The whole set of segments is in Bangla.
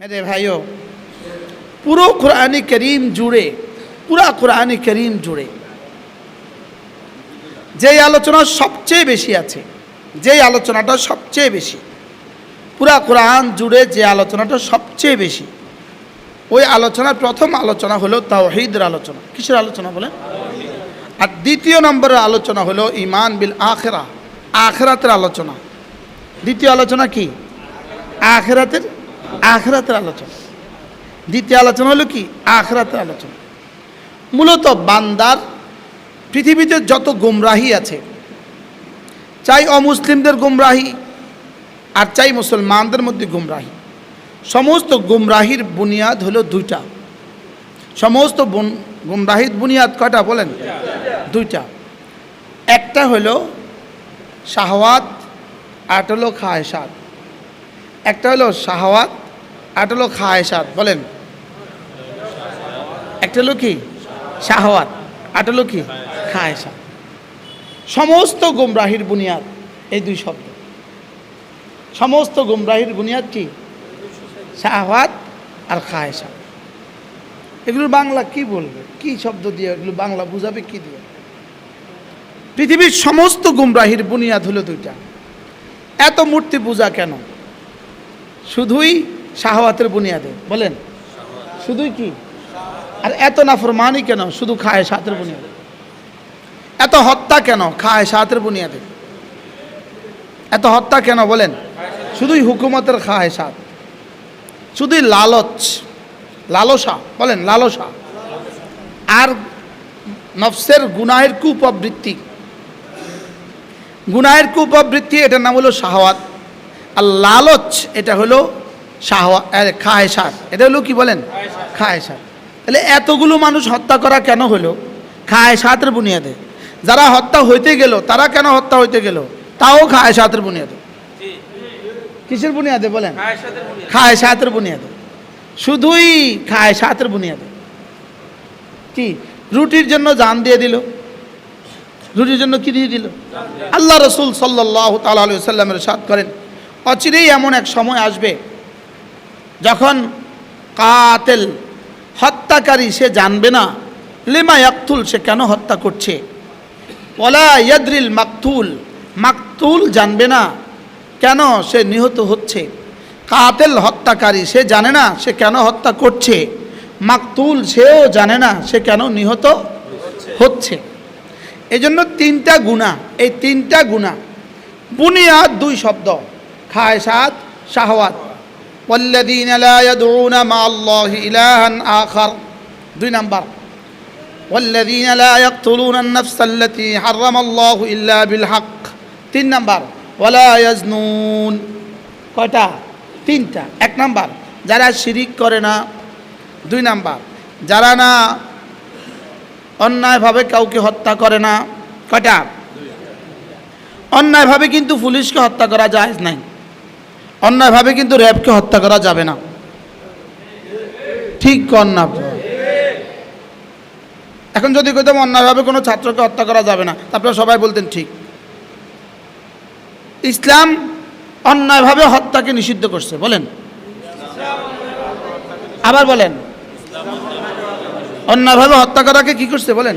মেরে ভাইও পুরো কোরআনি করিম জুড়ে পুরা কোরআনি করিম জুড়ে যেই আলোচনা সবচেয়ে বেশি আছে যেই আলোচনাটা সবচেয়ে বেশি পুরা কোরআন জুড়ে যে আলোচনাটা সবচেয়ে বেশি ওই আলোচনার প্রথম আলোচনা হলো তাওহিদের আলোচনা। কিসের আলোচনা বলেন? আর দ্বিতীয় নম্বরের আলোচনা হলো ইমান বিল আখেরা আখেরাতের আলোচনা। দ্বিতীয় আলোচনা কি? আখেরাতের আখেরাতের আলোচনা। দ্বিতীয় আলোচনা হলো কি? আখরাতের আলোচনা। মূলত বান্দার পৃথিবীতে যত গুমরাহি আছে, চাই অমুসলিমদের গুমরাহি আর চাই মুসলমানদের মধ্যে গুমরাহি। সমস্ত গুমরাহির বুনিয়াদ হলো দুইটা। সমস্ত গুমরাহির বুনিয়াদ কয়টা বলেন? দুইটা। একটা হলো শাহওয়াত একটা হলো খায়সাত একটা হলো শাহওয়াত একটা হলো খায়সাত বলেন। একটা হলো কি? শাহওয়াত একটা হলো কি? খায়সাত সমস্ত গুমরাহির বুনিয়াদ, এই দুই শব্দ। সমস্ত গুমরাহির বুনিয়াদ কি? শাহওয়াত আর খায়সাত এগুলো বাংলা কি বলবে? কি শব্দ দিয়ে এগুলো বাংলা বুঝাবে, কি দিয়ে? পৃথিবীর সমস্ত গুমরাহির বুনিয়াদ হলো দুইটা। এত মূর্তি পূজা কেন? শুধুই শাহওয়াতের বুনিয়াদে, বলেন। শুধুই কি? আর এত নাফরমানি কেন? শুধু খায় সাতের বুনিয়াদে। এত হত্যা কেন? খায় সাতের বুনিয়াদে। এত হত্যা কেন? বলেন। শুধুই হুকুমতের খায় সাত। শুধুই লালচ, লালসা, বলেন, লালসা। আর নফসের গুনাহের কুপ্রবৃত্তি গুনাহের কুপ্রবৃত্তি এটার নাম হলো শাহওয়াত। আর লালচ এটা হলো শাহওয়া খায় সাত এটা হলো কি বলেন? খায় সাত তাহলে এতগুলো মানুষ হত্যা করা কেন হলো? খায় সাতের বুনিয়াদে। যারা হত্যা হইতে গেল তারা কেন হত্যা হইতে গেল? তাও খায় সাতের বুনিয়াদে কিসের বুনিয়াদে বলেন? খায় সাতের বুনিয়াদে। শুধুই খায় সাতের বুনিয়াদে। কি? রুটির জন্য জান দিয়ে দিল। রুটির জন্য কি দিয়ে দিল? আল্লাহ রসুল সাল্লাহ তালা সাল্লামের সাথ করেন। অচিরেই এমন এক সময় আসবে যখন কাতেল হত্যাকারী সে জানবে না, লেমা ইয়াকতুল সে কেন হত্যা করছে? ওলা ইয়াদ্রিল মাকতুল মাকতুল জানবে না কেন সে নিহত হচ্ছে? কাতেল হত্যাকারী সে জানে না সে কেন হত্যা করছে? মাকতুল সেও জানে না সে কেন নিহত হচ্ছে? এই জন্য তিনটা গুণা, এই তিনটা গুণা, বুনিয়াদ দুই শব্দ। খায় সাত শাহওয়াত والذين لا يدعون مع الله إلها آخر দুই নাম্বার والذين لا يقتلون النفس التي حرم الله إلا بالحق তিন নাম্বার ولا يزنون কয়টা তিনটা এক নাম্বার যারা শিরিক করে না দুই নাম্বার যারা না অন্যায়ভাবে কাউকে হত্যা করে না কয়টা অন্যায়ভাবে কিন্তু পুলিশকে হত্যা করা যায় নাই অন্যায়ভাবে কিন্তু র্যাবকে হত্যা করা যাবে না। ঠিক না এখন যদি কইতাম অন্যায়ভাবে কোনো ছাত্রকে হত্যা করা যাবে না তারপরে সবাই বলতেন ঠিক। ইসলাম অন্যায়ভাবে হত্যাকে নিষিদ্ধ করছে, বলেন। আবার বলেন। অন্যায়ভাবে হত্যা করাকে কি করছে, বলেন।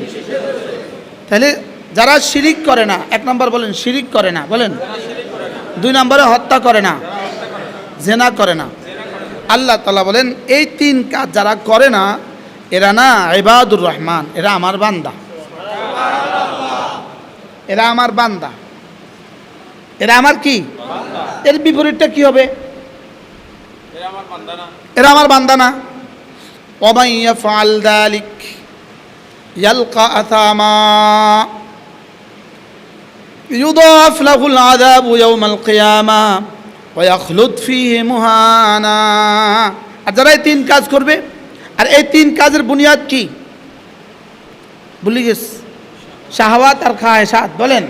তাহলে যারা শিরিক করে না, এক নম্বর বলেন শিরিক করে না, বলেন। দুই নম্বরে হত্যা করে না। জেনা করে না। আল্লাহ তালা বলেন, এই তিন কাজ যারা করে না, এরা না এবাদুর রহমান, এরা আমার বান্দা। এরা আমার বান্দা। এরা আমার কি? এর বিপরীতটা কি হবে? এরা আমার বান্দা না। অমাইয়া ফাল দালিক, ইয়ালকা আথামা ইউদাফ লাহুল আযাবু ইয়াউমাল কিয়ামা। আর যারা এই তিন কাজ করবে, আর এই তিন কাজের বুনিয়াদ কি? বলি গেস শাহওয়াত আর খাহেসাত বলেন।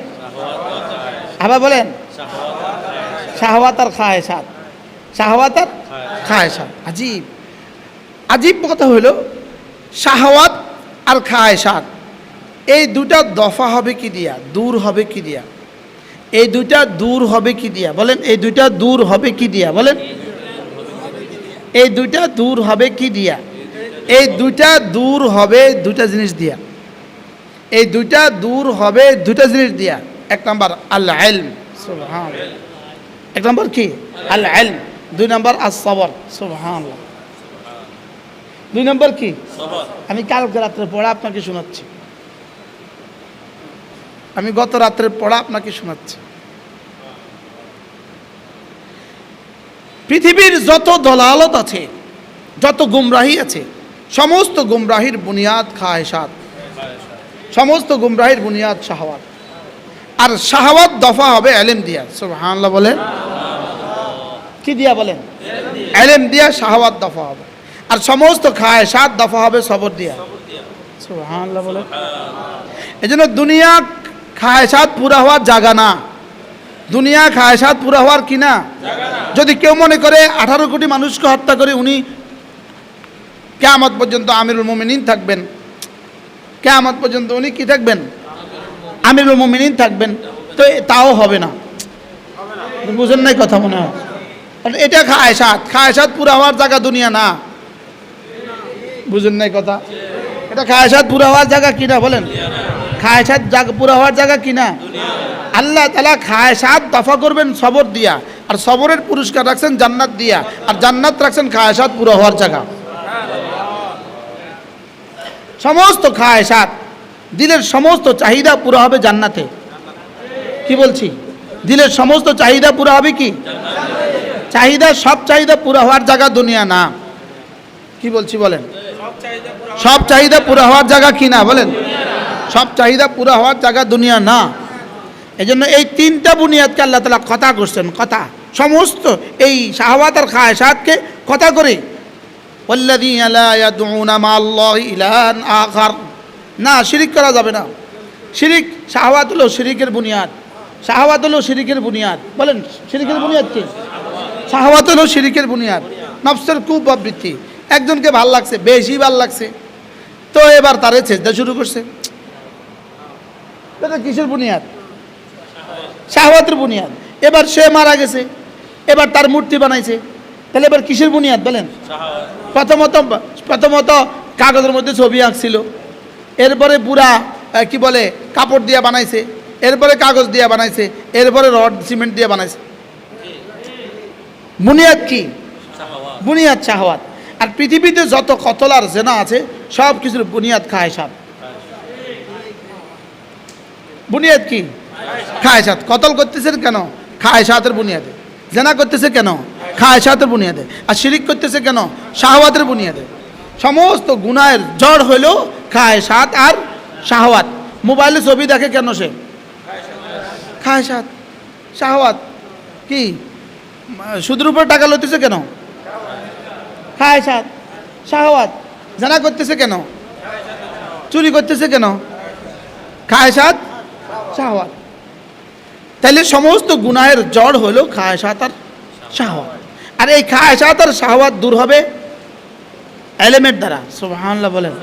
আবার বলেন। শাহওয়াত আর খাহেসাত শাহওয়াত আর খাহেসাত আজীব। আজীব কথা হলো, শাহওয়াত আর খাহেসাত এই দুটা দফা হবে কি দিয়া? দূর হবে কি দিয়া? এই দুইটা দূর হবে কি দিয়া? বলেন এই দুইটা দূর হবে কি দিয়া? বলেন এই দুইটা দূর হবে কি দিয়া? এই দুইটা দূর হবে দুইটা জিনিস দিয়া। এই দুইটা দূর হবে দুইটা জিনিস দিয়া। এক নম্বর আল্লাহ সুবহান এক নম্বর কি? আল্লাহ এলম দুই নম্বর আস সবর সুবহান দুই নম্বর কি? আমি কালকে রাত্রে পড়া আপনাকে শোনাচ্ছি। আমি গত রাত্রে পড়া আপনাকে শোনাচ্ছি। পৃথিবীর যত দলালত আছে, যত গুমরাহি আছে, সমস্ত গুমরাহির বুনিয়াদ খায়সাত সমস্ত গুমরাহির বুনিয়াদ শাহওয়াত। আর শাহওয়াত দফা হবে এলেম দিয়া। সুবহানাল্লাহ বলেন। কি দিয়া বলেন? এলেম দিয়া শাহওয়াত দফা হবে। আর সমস্ত খায়সাত দফা হবে সবর দিয়া। সুবহানাল্লাহ বলেন। এই জন্য দুনিয়া খায়সাত পুরা হওয়ার জায়গা না। দুনিয়া খায়সাত পুরা হওয়ার কি না? যদি কেউ মনে করে আঠারো কোটি মানুষকে হত্যা করে উনি কেয়ামত পর্যন্ত আমিরুল মোমিনিন থাকবেন। কেয়ামত পর্যন্ত উনি কি থাকবেন? আমিরুল মোমিনিন থাকবেন। তো তাও হবে না। বুঝেন নাই কথা মনে হয়? এটা খায়সাত খায়সাত পুরা হওয়ার জায়গা দুনিয়া না। বুঝেন নাই কথা? এটা খায়সাত পুরা হওয়ার জায়গা কিনা বলেন? খায়সাত জায়গা, পুরা হওয়ার জায়গা কিনা আল্লাহ তালা খায়সাত দফা করবেন সবর দিয়া, আর সবরের পুরস্কার রাখছেন জান্নাত দিয়া, আর জান্নাত রাখছেন খায়সাত পুরো হওয়ার জায়গা। সমস্ত খায়সাত দিলের সমস্ত চাহিদা পুরো হবে জান্নাতে। কি বলছি? দিলের সমস্ত চাহিদা পুরো হবে কি? চাহিদা, সব চাহিদা পুরো হওয়ার জায়গা দুনিয়া না। কি বলছি বলেন? সব চাহিদা পুরো হওয়ার জায়গা কি না? বলেন। সব চাহিদা পুরো হওয়ার জায়গা দুনিয়া না। এই জন্য এই তিনটা বুনিয়াদকে আল্লাহ তালা কথা করছেন, কথা। সমস্ত এই শাহবাত আর খায়সাতকে কথা করে। না, শিরিক করা যাবে না। শিরিক শাহবাদ হলো শিরিকের বুনিয়াদ। শাহবাদ হলো শিরিকের বুনিয়াদ। বলেন, শিরিকের বুনিয়াদ কি? শাহবাদ হলো শিরিকের বুনিয়াদ। নফসের খুব আবৃত্তি একজনকে ভালো লাগছে, বেশি ভালো লাগছে। তো এবার তারে চেষ্টা শুরু করছে। এটা কিসের বুনিয়াদ? শাহওয়াতের বুনিয়াদ। এবার সে মারা গেছে এবার তার মূর্তি বানাইছে। তাহলে এবার কিসের বুনিয়াদ বলেন? প্রথমত প্রথমত কাগজের মধ্যে ছবি আঁকছিল। এরপরে পুরা আহ, কি বলে কাপড় দিয়ে বানাইছে। এরপরে কাগজ দিয়ে বানাইছে। এরপরে রড সিমেন্ট দিয়ে বানাইছে। বুনিয়াদ কি? বুনিয়াদ চাহওয়াত আর পৃথিবীতে যত কতলার জেনা আছে সব কিছুর বুনিয়াদ খায় সাপ। বুনিয়াদ কি? খায় সাত। কতল করতেছেন কেন? খায় সাতের বুনিয়াদে। জেনা করতেছে কেন? খায় সাতের বুনিয়াদে। আর শিরিক করতেছে কেন? শাহওয়াতের বুনিয়াদে। সমস্ত গুনায়ের জড় খায় সাত আর শাহওয়াত। মোবাইলে ছবি দেখে কেন সে? খায় সাত। শাহওয়াত। কি? সুদের উপর টাকা লইতেছে কেন? খায় সাত। শাহওয়াত। জানা করতেছে কেন? চুরি করতেছে কেন? খায় শাহওয়াত তাহলে সমস্ত গুনাহের জড় হলো খায়সাত আর শাহওয়াত আর এই খায়সাত আর শাহওয়াত দূর হবে এলিমেন্ট দ্বারা, সুবহানাল্লাহ বলেন।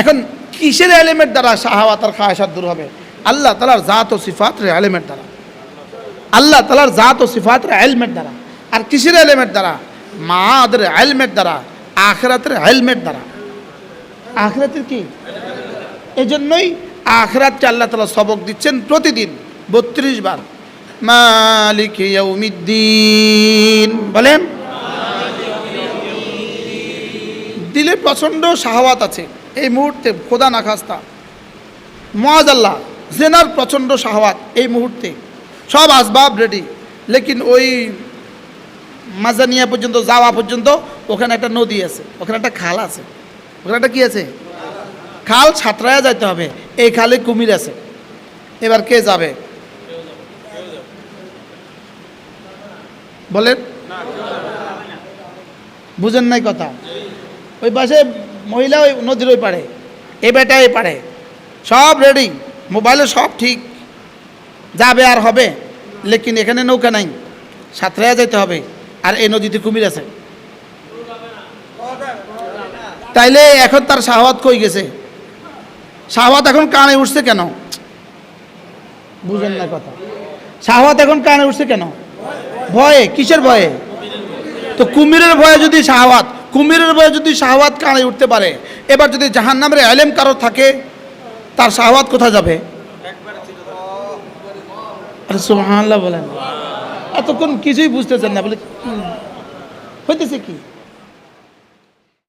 এখন কিসের এলিমেন্ট দ্বারা শাহওয়াত আর খায়সাত দূর হবে? আল্লাহ তালার জাত ও সিফাতের এলিমেন্ট দ্বারা। আল্লাহ তালার জাত ও সিফাতের এলমেট দ্বারা। আর কিসের এলিমেন্ট দ্বারা? মাদের এলমেট দ্বারা, আখরাতের এলমেট দ্বারা। আখরাতের কি? এজন্যই আখরাতকে আল্লাহ তালা সবক দিচ্ছেন প্রতিদিন, বত্রিশ বার। মালিক বলেন? দিলে প্রচণ্ড শাহওয়াত আছে। এই মুহূর্তে খোদা না খাস্তা মহাজ আল্লাহ, জেনার প্রচণ্ড শাহওয়াত এই মুহূর্তে। সব আসবাব রেডি লেকিন ওই মাজানিয়া পর্যন্ত, যাওয়া পর্যন্ত ওখানে একটা নদী আছে, ওখানে একটা খাল আছে। ওখানে একটা কি আছে? খাল ছাত্রায়া যাইতে হবে। এই খালে কুমির আছে। এবার কে যাবে? বলেন। বুঝেন নাই কথা। ওই পাশে মহিলা ওই নদীর ওই পারে এ বেটা এই পারে সব রেডি মোবাইলে সব ঠিক। যাবে আর হবে। লেকিন এখানে নৌকা নাই। সাঁতরাইয়া যেতে হবে। আর এই নদীতে কুমির আছে। তাইলে এখন তার শাহওয়াত কই গেছে? শাহওয়াত এখন কানে উঠছে কেন? বুঝেন না কথা। শাহওয়াত এখন কানে উঠছে কেন? ভয়ে, কিসের ভয়ে? তো কুমিরের ভয়ে যদি শাহওয়াত, কুমিরের ভয়ে যদি শাহওয়াত কানে উঠতে পারে, এবার যদি জাহান্নামের আলেম কারও থাকে, তার শাহওয়াত কোথায় যাবে? আরে সুবহানাল্লাহ বলেন। এতক্ষণ কিছুই বুঝতেছেন না, বলে? হইতেছে কি?